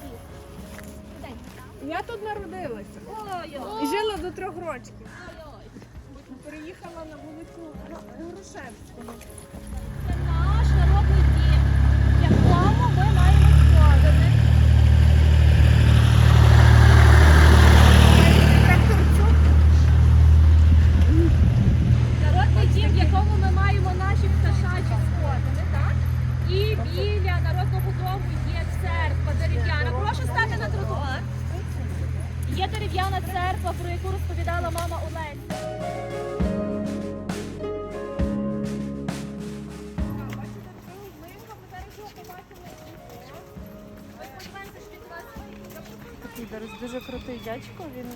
Сіс. Я тут народилася і жила до трьох років. Ой-ой. На вулицю Грушевську. Це наш народний дім, в якому ми маємо сходити. Тракторцю. Народний дім, в якому ми маємо наші пташачі сходини, так? І біля народного дому є церква дерев'яна. Прошу стати на тротуар. Є дерев'яна про яку розповідала мама Олеся. Такий зараз дуже крутий дядько, він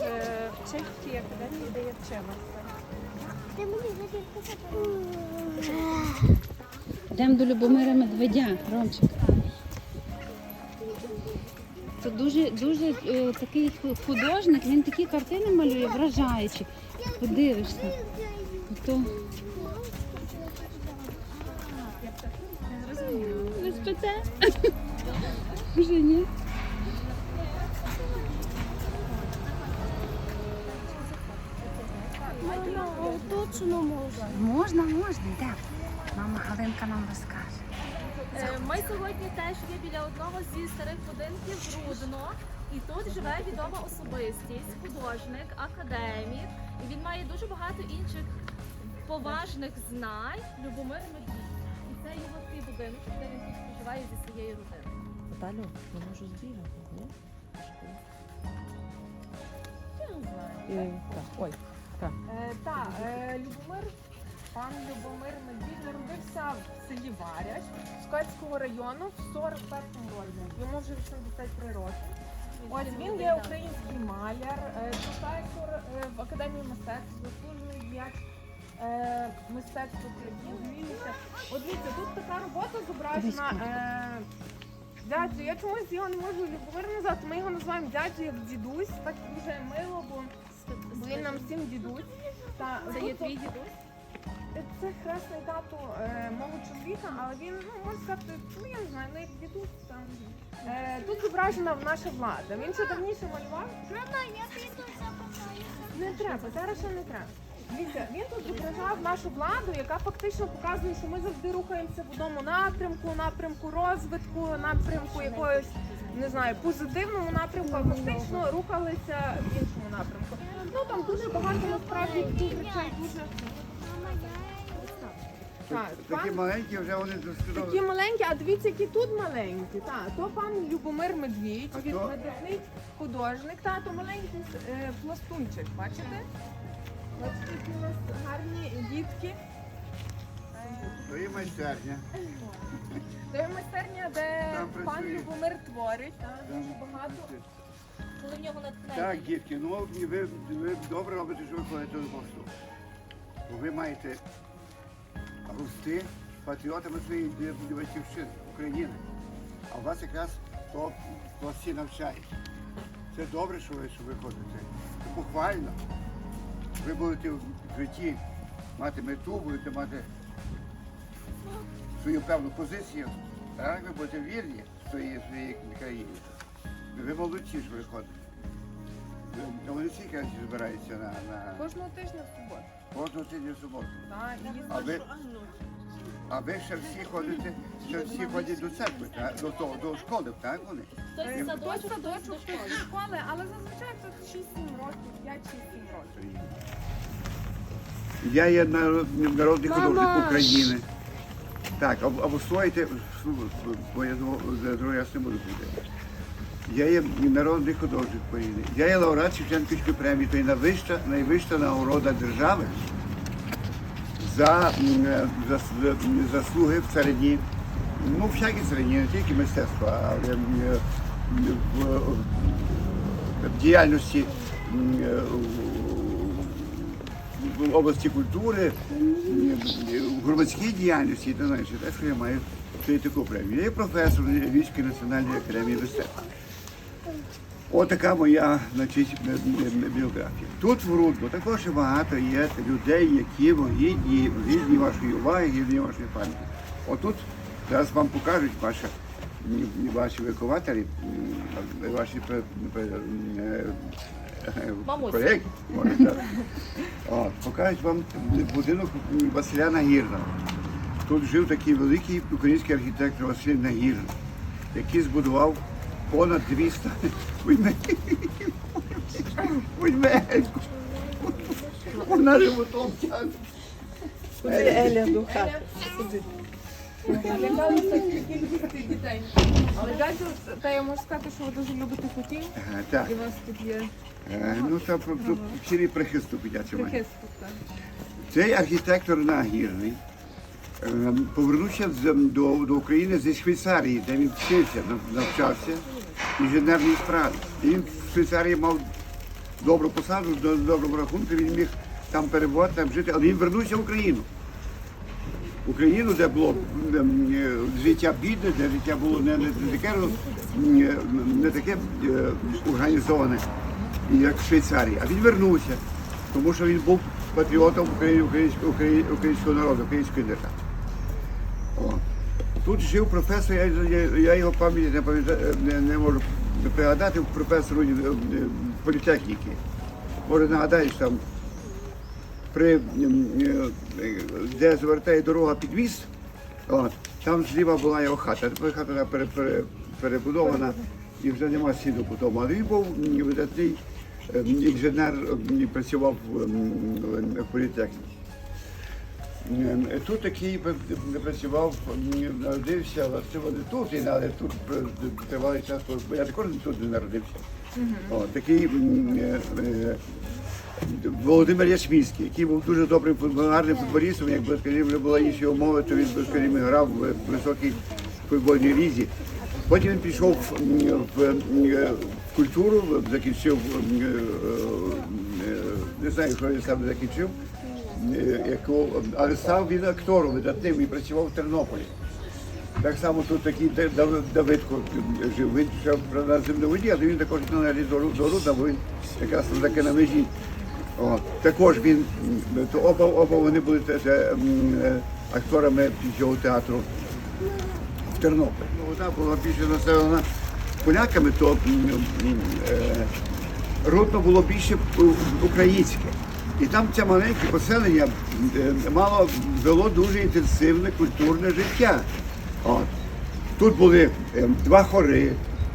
е, е, вчить в тій академії, де я вчилася. Йдемо до Любомира Медведя, Ромчик. Це дуже, дуже е, такий художник, він такі картини малює, вражаючі. Подивишся. То... Ви спите? Вже ні. Можна. Можна, йдемо. Мама Галинка нам розкаже. Е, Ми сьогодні теж є біля одного зі старих будинків Рудно. І тут живе відома особистість, художник, академік. І він має дуже багато інших поважних знань. Любомир Медвідь. І це його свій будинок, де він тут проживає зі своєю родиною. Наталю, не можу збігати, ні? Я не знаю. Так, ой, так. Е, так, е, Любомир, пан Любомир Медвідь народився в селі Варяж Шкотського району в 41-му році. Йому вже 83 роки. Ось він є український маляр, е, професор е, в академії мистецтв, заслужений діяч е, мистецтв України. От дивіться, тут така робота зображена. Дядю, я чомусь його не можу Любомир назвати. Ми його називаємо дядю як дідусь, так дуже мило, бо бо він нам всім дідусь. Та, Це є твій дідусь? Це хресний тато е, мого чоловіка, але він, ну, можна сказати, ну я не знаю, як дідусь там. Е, тут зображена наша влада. Він ще давніше малював. Не треба, зараз ще не треба. Дивіться, він тут зображав нашу владу, яка фактично показує, що ми завжди рухаємося в одному напрямку, напрямку розвитку, напрямку якогось, не знаю, позитивному напрямку, а фактично рухалися в іншому напрямку. Ну там дуже багато насправді таких речей, дуже. Так, Такі пан- маленькі вже вони Такі маленькі, а дивіться, які тут маленькі. Так, то пан Любомир Медвідь, А він то- видатний художник, та то маленький е, пластунчик, бачите? Бачите, які у нас гарні дітки. То є майстерня. Це є майстерня, де Там пан працює. Любомир творить. Та, дуже багато. Коли в нього натхнення. Так, дітки, ну і ви, ви добре робите, що ви ходите до посту. Бо ви маєте рости патріотами своєї батьківщини, України. А у вас якраз то, то всі навчають. Це добре, що ви, що ви ходите. Це Похвально. Ви будете в житті мати мету, будете мати свою певну позицію. Так, ви будете вірні своїй, своїй країні. Ви молодці, що ви ходите. Ви- Вони всі кажуть, збираються на, на Кожного тижня в суботу. Кожну тижня в суботу. А ви, а ви ще всі ходите, ще всі ходять до церкви, так? До, того, до школи, так вони? Хтось в садочок, хтось до школи. до школи, але зазвичай це 6-7 років, 5-6-7 років. Я є народ- народний художник України. Так, або, або слухайте, слу- бо я думав, другий раз не буду говорити. Я є народний художник України. Я є лауреат Шевченківської премії, є найвища, найвища нагорода держави за, е, за, за заслуги в царині, ну, всякі царині, не тільки мистецтва, але е, в, в діяльності е, в- області культури, в громадській діяльності і так що я маю таку премію. Я є професор Львівської національної академії мистецтв. Отака моя значить, бі- бі- біографія. Тут в Рудно також багато є людей, які гідні, гідні вашої уваги, гідні вашої пам'яті. Отут зараз вам покажуть ваші, ваші вихователі, ваші е, колеги. От, покажуть вам будинок Василя Нагірного. Тут жив такий великий український архітектор Василь Нагірний, який збудував понад 200 ведмедів. Ведмедів. Вона животом тягне. Куди Еля до хати? Дітей. Але дядю, та я можу сказати, що ви дуже любите котів, Так, і у вас тут є Е, ну це про про- цілий прихисток дитячий має. прихисток. так. Цей архітектор нагірний повернувся до, до України зі Швейцарії, де він вчився, нав- навчався інженерній справі. І він в Швейцарії мав добру посаду, до доброго рахунку, він міг там перебувати, там жити, але він вернувся в Україну. Україну, де було е, життя бідне, де життя було не, не, не таке, роз- е, не таке е, організоване, як в Швейцарії. А він вернувся, тому що він був патріотом українського народу, української держави. Тут жив професор, я, я, його пам'ять не, не, не можу пригадати, професор е, е, політехніки. Може нагадаєш там при, е, де звертає дорога під от, там зліва була його хата. Тепер хата пере, пере, перебудована і вже нема сіду по тому. Але він був видатний ем, інженер, працював в політехніці. Ем, Тут такий працював, народився, власне, не тут, але тут тривалий час, бо я також тут не народився. О, такий е, е, Володимир Ясмінський, який був дуже добрим гарним футболістом, якби скажімо, не було іншої умови, то він скажімо, грав в високій футбольній лізі. Потім він пішов в, е, культуру, закінчив, е, е, не знаю, що він сам закінчив, е, яку, але став він актором видатним і працював в Тернополі. Так само тут такий Давидко жив. Він ще на земноводі, але він також до Руда, бо він якраз таке на межі. О, також він, то оба, оба вони були те- те, е, акторами цього театру в Тернополі. Ну, вона була більше населена поляками, то е, Рудно було більше е, українське. І там це маленьке поселення е, мало вело дуже інтенсивне культурне життя. От. Тут були е, два хори,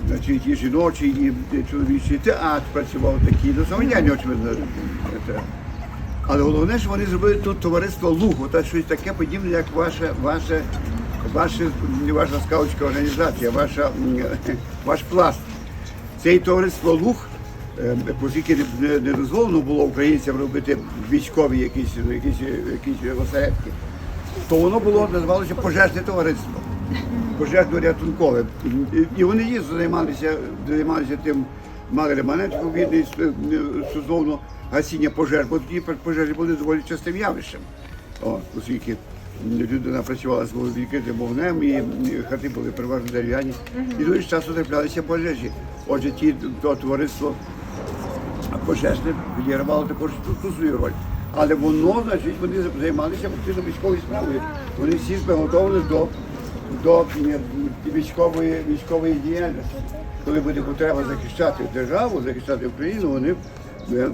значить, і жіночий, і е, чоловічий театр працював такий, ну самодіяння, очевидно. Але головне, що вони зробили тут товариство Лугу, та щось таке подібне, як ваше, ваше, ваше, ваша скаутська організація, ваша, ваш пласт. Це товариство Луг, е, оскільки не, дозволено було українцям робити військові якісь, якісь, якісь осередки, то воно було називалося пожежне товариство, пожежно-рятункове. І- вони їздили, займалися, займалися тим, мали реманент відповідний стосовно гасіння пожеж, бо тоді пожежі були доволі частим явищем. Оскільки людина працювала з відкритим вогнем, і хати були переважно дерев'яні. І дуже часто траплялися пожежі. Отже, ті то товариство пожежне відігравало також ту, свою роль. Але воно, значить, вони займалися постійно військовою справою. Вони всі приготовлені до, до е, військової, військової діяльності. Коли буде потреба захищати державу, захищати Україну, вони е,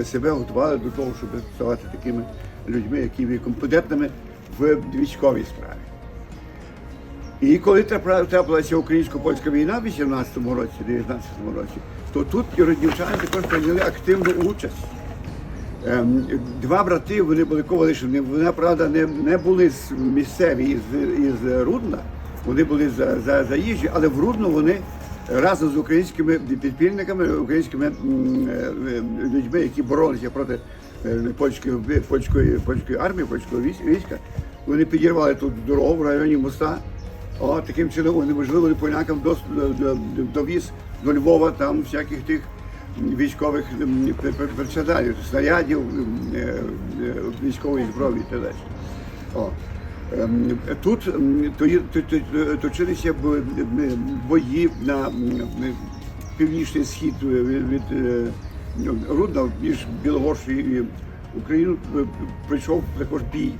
е, себе готували до того, щоб ставати такими людьми, які є компетентними в військовій справі. І коли трапилася українсько-польська війна в 18-му році, 19-му році, то тут родівчани також прийняли активну участь. Ем, Два брати, вони були ковалишини, вони, правда, не, не були з місцеві із, із Рудна, вони були за, за, заїжджі, але в Рудно вони разом з українськими підпільниками, українськими е, людьми, які боролися проти польської, польської, польської армії, польського військ- війська, вони підірвали тут дорогу в районі моста. О, таким чином унеможливили полякам доступ до, Львова, там всяких тих військових персоналів, снарядів, е, е, військової зброї і далі. О. Ем, Тут точилися бої на північний схід е, від е, Рудна між Білогорщею і Україною е, прийшов також бій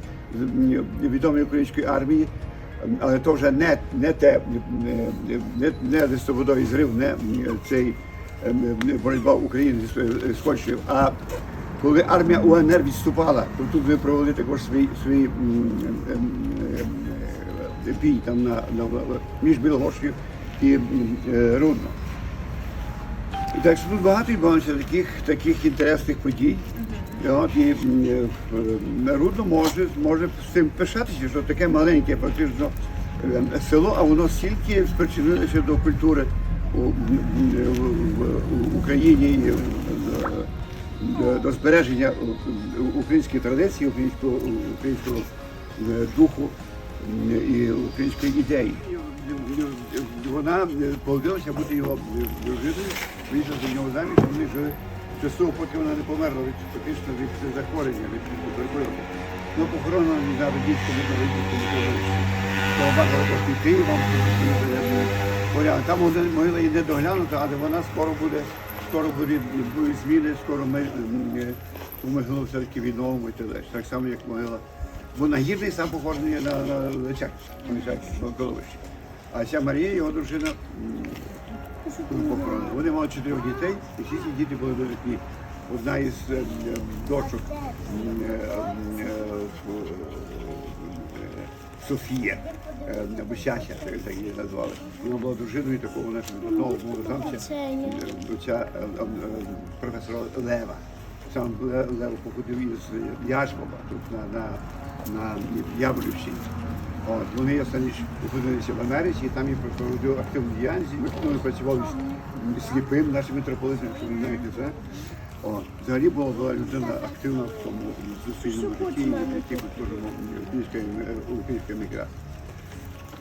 відомої української армії, але то вже не, не те, не, не, листопадовий зрив, не цей ем, боротьба України з- з Польщею, а коли армія УНР відступала, то тут ви провели також свій, свій е, бій там на, на, між Білогорщею і е, Рудно. І Так що тут багато відбувається таких, таких інтересних подій. І От, і е, Рудно може, може з цим пишатися, що таке маленьке фактично е, село, а воно стільки спричинилося до культури у, м, в, в- Україні і в- до, до збереження української традиції, українського, українського е, духу і української ідеї. Вона е, погодилася бути його е, дружиною, вийшла за нього заміж, вони жили часу, поки вона не померла від фактично від захворювання, від туберкульозу. Ну, похоронена на на також і Києвом, порядок. Там могила і не доглянута, але вона скоро буде, скоро буде, зміни, скоро ми е, могилу все-таки відновимо і так далі. Так само, як могила. Бо нагірний сам похожений на, на Личаківському, на Личаківському кладовищі. А ця Марія, його дружина, м, похоронена. Вони мали чотирьох дітей, і всі ці діти були дорослі. Одна із е, дочок е, м, е, Софія, е, або Сяся, так її назвали. Вона була дружиною такого нашого одного е, професора Лева. Сам Ле- Лев походив із Яжбова тут на, на, на Яворівщині. От, вони останні опинилися в Америці, і там я проводив активну діяльність. ми він працював з сліпим нашим митрополитом, якщо ви знаєте це. О, взагалі була, була людина активна в тому зустрічному житті, і культурному українська української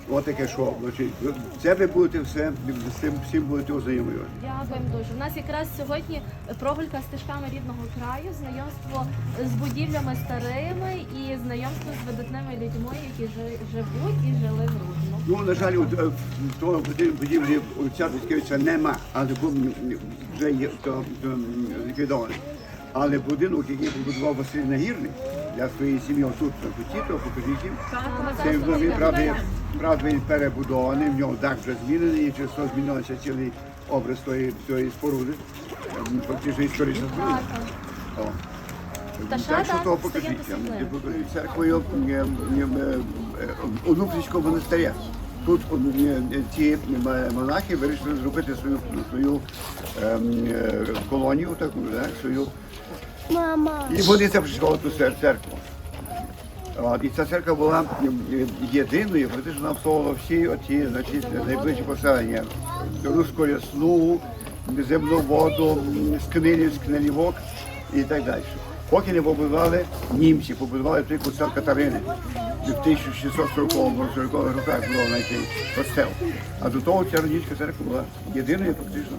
міграції. От таке що, значить, це ви будете все, з цим всім будете ознайомлювати. Дякуємо дуже. У нас якраз сьогодні прогулька стежками рідного краю, знайомство з будівлями старими і знайомство з видатними людьми, які живуть і жили в Рудно. Ну, на жаль, от, е, того будівлі ця Тискевича нема, але був, вже є то, то, ліквідований. Але будинок, який побудував Василь Нагірний для своєї сім'ї куті, то покажіть їм. Це він, правда, правда, він перебудований, в нього дах вже змінений, і через то змінився цілий образ тої, тої споруди. Фактично історична споруда. О. Так що того покажіть. церквою е, е, монастиря. Тут е, м- монахи вирішили зробити свою, свою ем, е, колонію, таку, свою. Мама. І вони це прийшли ту церкву. От, і ця церква була єдиною, фактично обслуговувала всі оті значить, найближчі поселення. Руську ясну, земноводу, скнилів, скнилівок і так далі. Поки не побудували німці, побудували той костел Катерини. В 1640 роках було знайти костел. А до того ця радянська церква була єдиною фактично.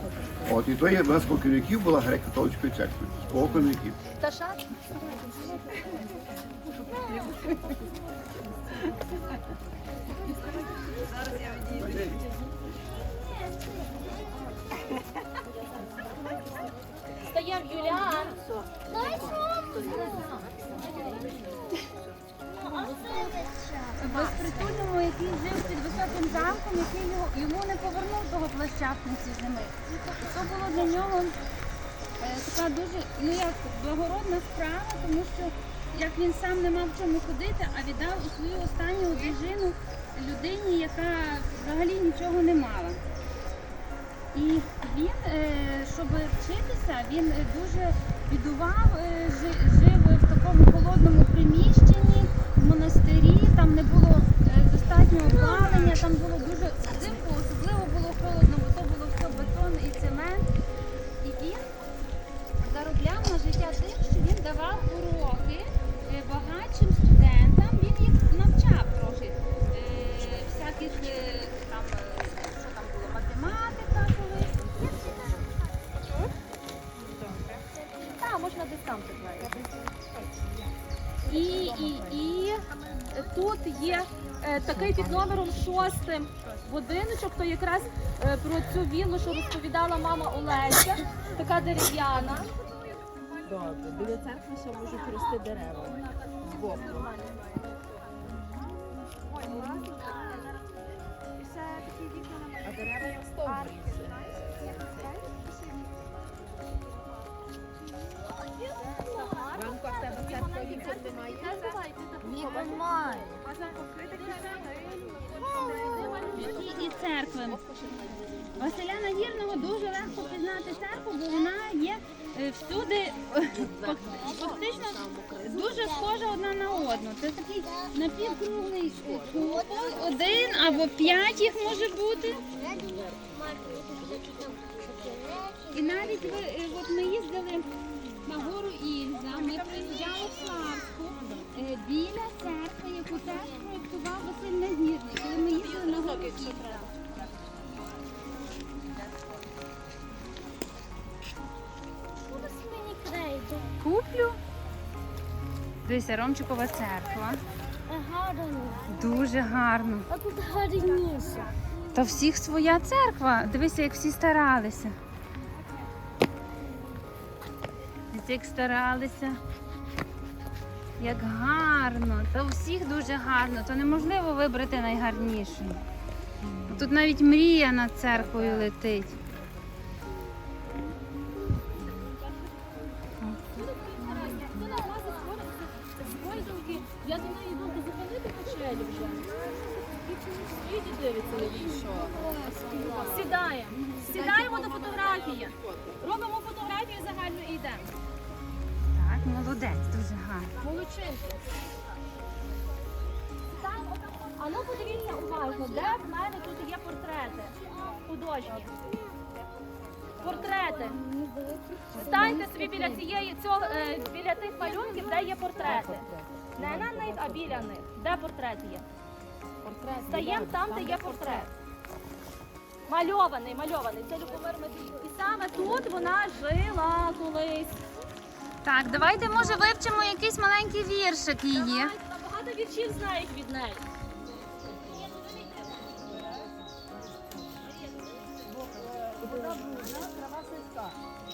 От, і то є одна з покірників була греко-католицькою церквою. Спокон віків. Безпритульному, який жив під високим замком, який його, йому не повернув того плаща в кінці зими. Це було для нього е, така дуже ну як благородна справа, тому що як він сам не мав чому ходити, а віддав у свою останню одежину людині, яка взагалі нічого не мала. І він, е, щоб вчитися, він дуже бідував, е, жив в такому холодному приміщенні монастирі, там не було е, достатнього плавання, там було дуже взимку, особливо було холодно, бо то було все бетон і цемент. І він заробляв на життя тим, що він давав уроки е, багатшим студентам, він їх навчав трохи е, всяких там, що там математика колись. Так. І і, і тут є е, такий під номером шостим будиночок, то якраз е, про цю віллу, що розповідала мама Олеся, така дерев'яна. Добре, біля церкви ще можуть рости дерева. Збоку. І, церкви. Василя Нагірного дуже легко пізнати церкву, бо вона є е, всюди фактично дуже схожа одна на одну. Це такий напівкруглий купол, один або п'ять їх може бути. І навіть ви, е, от ми їздили на гору Ільза, ми приїжджали в Славську е, біля церкви, яку теж проєктував Василь Нагірний, коли ми їздили на гору Ільза. Куплю. Дивися, Ромчикова церква. Гарно. Дуже гарно. А тут гарніше. Та всіх своя церква. Дивися, як всі старалися. Дивіться, як старалися. Як гарно. Та у всіх дуже гарно. То неможливо вибрати найгарнішу. Тут навіть мрія над церквою летить. Уважно, де в мене тут є портрети художні. Портрети. Станьте собі біля цієї цього е, біля тих малюнків, де є портрети. Не на них, а біля них. Де портрет є? Стаємо там, де є портрет. Мальований, мальований. Це Любомир Медвідь. І саме тут вона жила колись. Так, давайте, може, вивчимо якийсь маленький віршик її. Давайте, Багато віршів знають від неї. 아, 나 뭐야? 들어갔을까?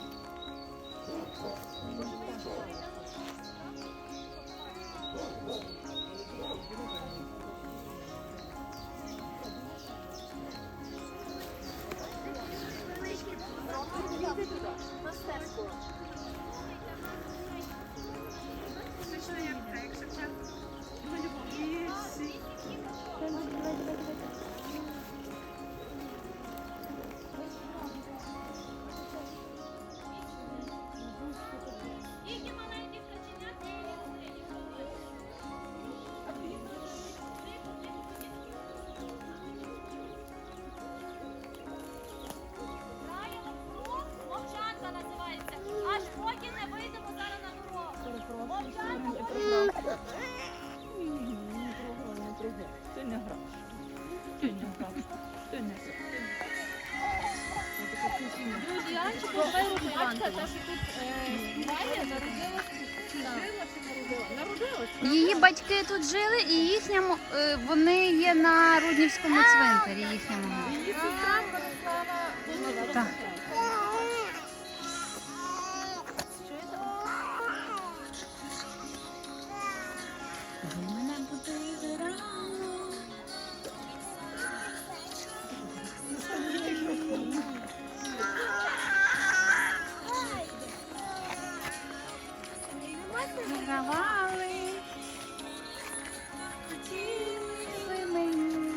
Друзі, Анчика, Анчика, та що тут співає, народилась, жила. Її батьки тут жили, і їхня е, вони є на Руднівському цвинтарі. Їхня Вигравали. Хотіли мені.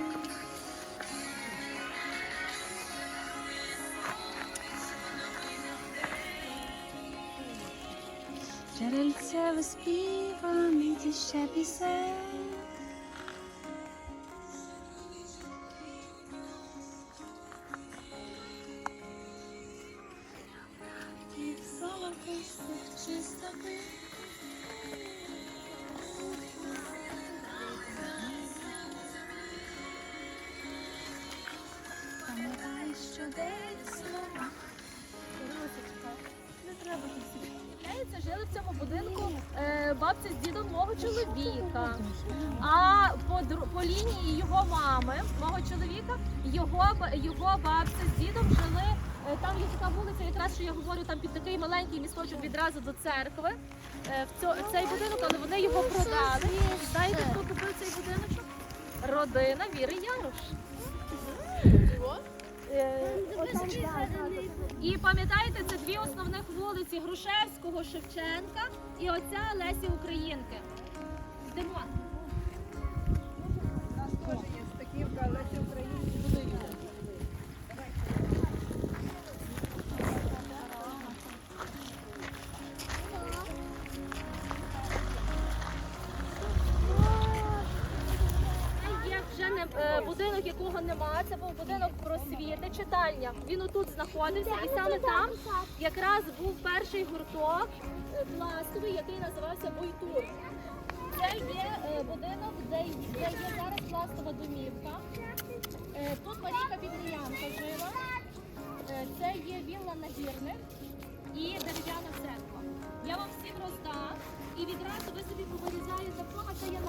Джерельце виспіваний ті ще пісень. Пам'ятай, що день слова. Жили в цьому будинку е, бабця з дідом мого чоловіка. А по, по лінії його мами, мого чоловіка, його, його бабця з дідом жили. е, Там є така вулиця, якраз що я говорю, там під такий маленький місточок відразу до церкви. Е, В цей будинок, але вони його продали. Знаєте, хто купив цей будиночок? Родина Віри Ярош. І пам'ятаєте, це дві основних вулиці Грушевського, Шевченка і оця Лесі Українки. Йдемо. Якого нема. Це був будинок просвіти, читальня. Він отут знаходився, і саме там якраз був перший гурток е, пластовий, який називався Бойтур. Це є е, будинок, де, є зараз пластова домівка. Е, Тут Марійка Бібліянка жила. Це є вілла Нагірних і дерев'яна церква. Я вам всім роздам і відразу ви собі повирізаєте кого це є